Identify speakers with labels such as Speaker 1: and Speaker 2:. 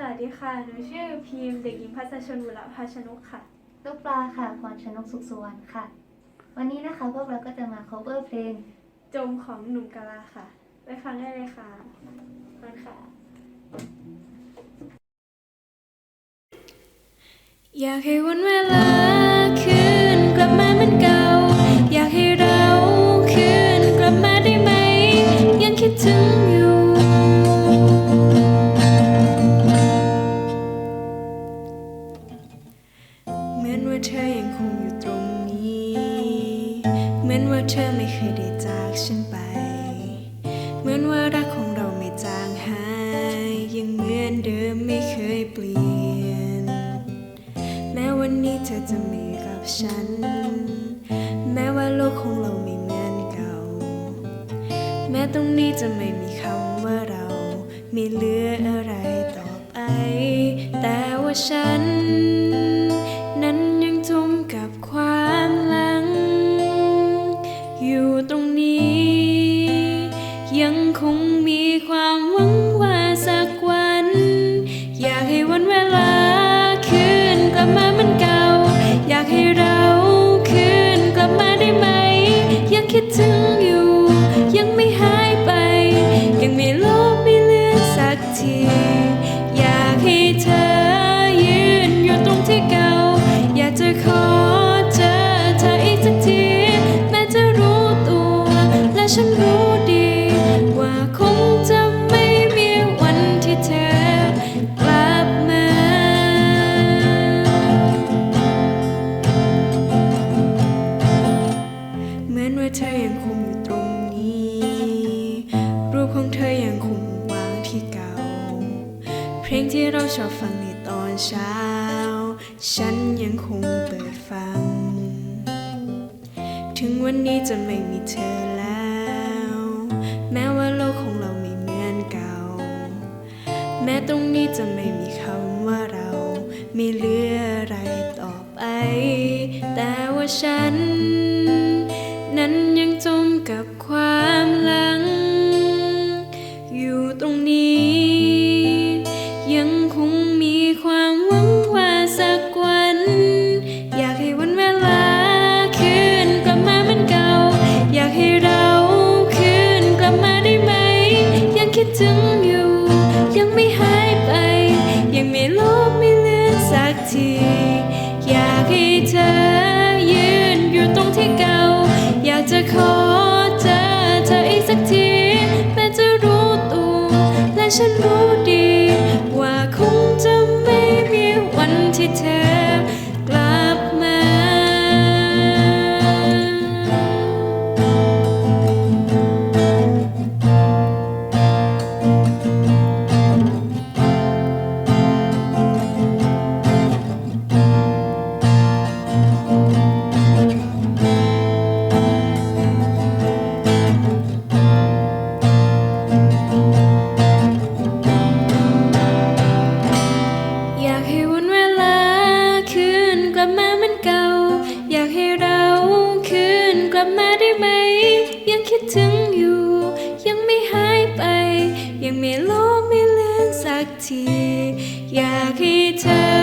Speaker 1: วัสดีค่ะ หนูชื่อพีมเด็กหญิงพัชชนบุรพาชนกค่ะ
Speaker 2: ลูกปลาค่ะพรชนกสุขสุวรรณค่ะ วันนี้นะคะพวกเราก็จะมา cover เพลง
Speaker 1: จมของหนุ่มกาลาค่ะ ไปฟังได้เลยค่ะฟังค่ะ อยากให้วันเวลา อนว่าเธอไม่เคยได้จากฉันไป เหมือนว่ารักของเราไม่จางหาย ยังเหมือนเดิมไม่เคยเปลี่ยน แม้วันนี้เธอจะมีกับฉัน แม้ว่าโลกของเราไม่เหมือนเก่า แม้ตรงนี้จะไม่มีคำว่าเรา ไม่เหลืออะไรต่อไป แต่ว่าฉัน ความหวังว่าสักวัน อยากให้วันเวลาคืนกลับมาเหมือนเก่า อยากให้เราคืนกลับมาได้ไหม ยังคิดถึงอยู่ ยังไม่หายไป ยังไม่ลบไม่เลือนสักที อยากให้เธอยืนอยู่ตรงที่เก่า อยากจะขอเจอเธออีกสักที แม้จะรู้ตัวและฉัน ที่เราชอบฟังในตอนเช้า ฉันยังคงเปิดฟัง ถึงวันนี้จะไม่มีเธอแล้ว แม้ว่าโลกของเราไม่เหมือนเก่า แม้ตรงนี้จะไม่มีคำว่าเรา ไม่เหลืออะไรต่อไป แต่ว่าฉัน นั้นยังจมกับความหลัง อยู่ตรงนี้ ฉันรู้ดี ว่าคงจะไม่มีวันที่เธอ ลับมาได้ไหม ยังคิดถึงอยู่ ยังไม่หายไป ยังไม่ลบไม่เลือนสักที อยากให้เธอ